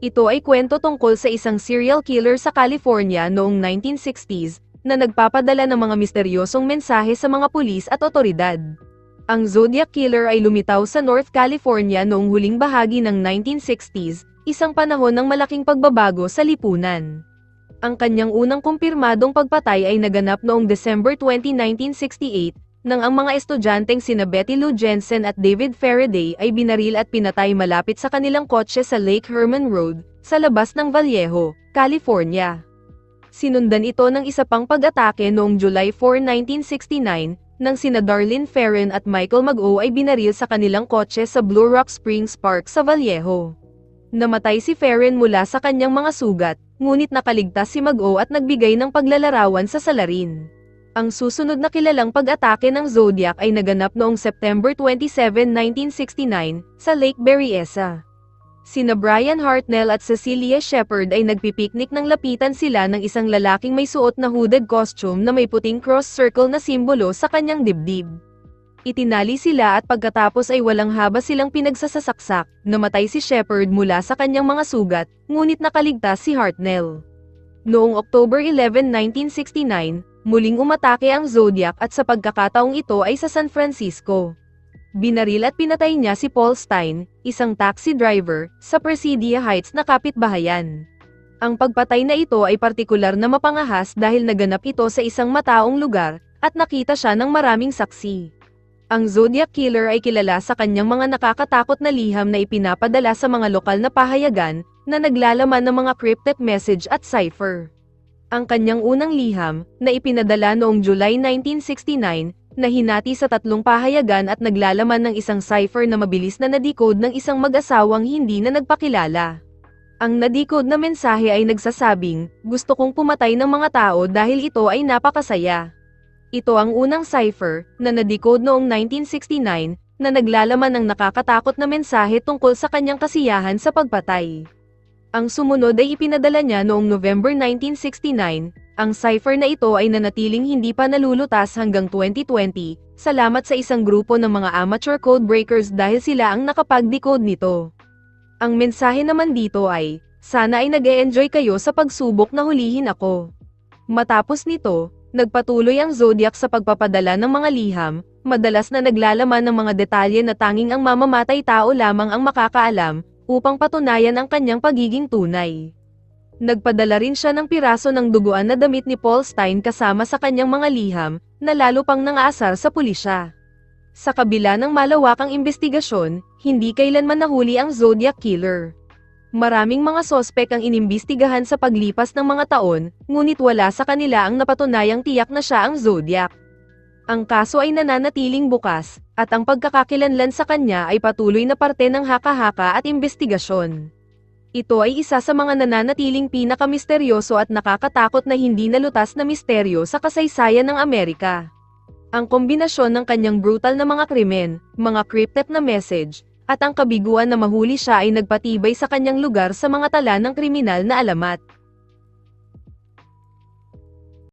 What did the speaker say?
Ito ay kwento tungkol sa isang serial killer sa California noong 1960s, na nagpapadala ng mga misteryosong mensahe sa mga pulis at otoridad. Ang Zodiac Killer ay lumitaw sa North California noong huling bahagi ng 1960s, isang panahon ng malaking pagbabago sa lipunan. Ang kanyang unang kumpirmadong pagpatay ay naganap noong December 20, 1968, nang ang mga estudyanteng sina Betty Lou Jensen at David Faraday ay binaril at pinatay malapit sa kanilang kotse sa Lake Herman Road, sa labas ng Vallejo, California. Sinundan ito ng isa pang pag-atake noong July 4, 1969, nang sina Darlene Ferrin at Michael Mag-o ay binaril sa kanilang kotse sa Blue Rock Springs Park sa Vallejo. Namatay si Ferrin mula sa kanyang mga sugat, ngunit nakaligtas si Mag-o at nagbigay ng paglalarawan sa salarin. Ang susunod na kilalang pag-atake ng Zodiac ay naganap noong September 27, 1969, sa Lake Berryessa. Sina Brian Hartnell at Cecilia Shepard ay nagpipiknik nang lapitan sila ng isang lalaking may suot na hooded costume na may puting cross circle na simbolo sa kanyang dibdib. Itinali sila at pagkatapos ay walang haba silang pinagsasasaksak, namatay si Shepard mula sa kanyang mga sugat, ngunit nakaligtas si Hartnell. Noong October 11, 1969, Muling umatake ang Zodiac at sa pagkakataong ito ay sa San Francisco. Binaril at pinatay niya si Paul Stein, isang taxi driver, sa Presidia Heights na kapitbahayan. Ang pagpatay na ito ay partikular na mapangahas dahil naganap ito sa isang mataong lugar, at nakita siya ng maraming saksi. Ang Zodiac Killer ay kilala sa kanyang mga nakakatakot na liham na ipinapadala sa mga lokal na pahayagan, na naglalaman ng mga cryptic message at cipher ang kanyang unang liham, na ipinadala noong July 1969, na hinati sa tatlong pahayagan at naglalaman ng isang cipher na mabilis na nadecode ng isang mag-asawang hindi na nagpakilala. Ang nadecode na mensahe ay nagsasabing, gusto kong pumatay ng mga tao dahil ito ay napakasaya. Ito ang unang cipher, na nadecode noong 1969, na naglalaman ng nakakatakot na mensahe tungkol sa kanyang kasiyahan sa pagpatay. Ang sumunod ay ipinadala niya noong November 1969, ang cipher na ito ay nanatiling hindi pa nalulutas hanggang 2020, salamat sa isang grupo ng mga amateur code breakers dahil sila ang nakapag-decode nito. Ang mensahe naman dito ay, sana ay nag -e enjoy kayo sa pagsubok na hulihin ako. Matapos nito, nagpatuloy ang Zodiac sa pagpapadala ng mga liham, madalas na naglalaman ng mga detalye na tanging ang mamamatay tao lamang ang makakaalam, upang patunayan ang kanyang pagiging tunay. Nagpadala rin siya ng piraso ng duguan na damit ni Paul Stein kasama sa kanyang mga liham, na lalo pang nangaasar sa pulisya. Sa kabila ng malawakang investigasyon, hindi kailanman nahuli ang Zodiac Killer. Maraming mga sospek ang inimbestigahan sa paglipas ng mga taon, ngunit wala sa kanila ang napatunayang tiyak na siya ang Zodiac. Ang kaso ay nananatiling bukas, at ang pagkakakilanlan sa kanya ay patuloy na parte ng haka-haka at investigasyon. Ito ay isa sa mga nananatiling pinakamisteryoso at nakakatakot na hindi nalutas na misteryo sa kasaysayan ng Amerika. Ang kombinasyon ng kanyang brutal na mga krimen, mga cryptic na message, at ang kabiguan na mahuli siya ay nagpatibay sa kanyang lugar sa mga tala ng kriminal na alamat.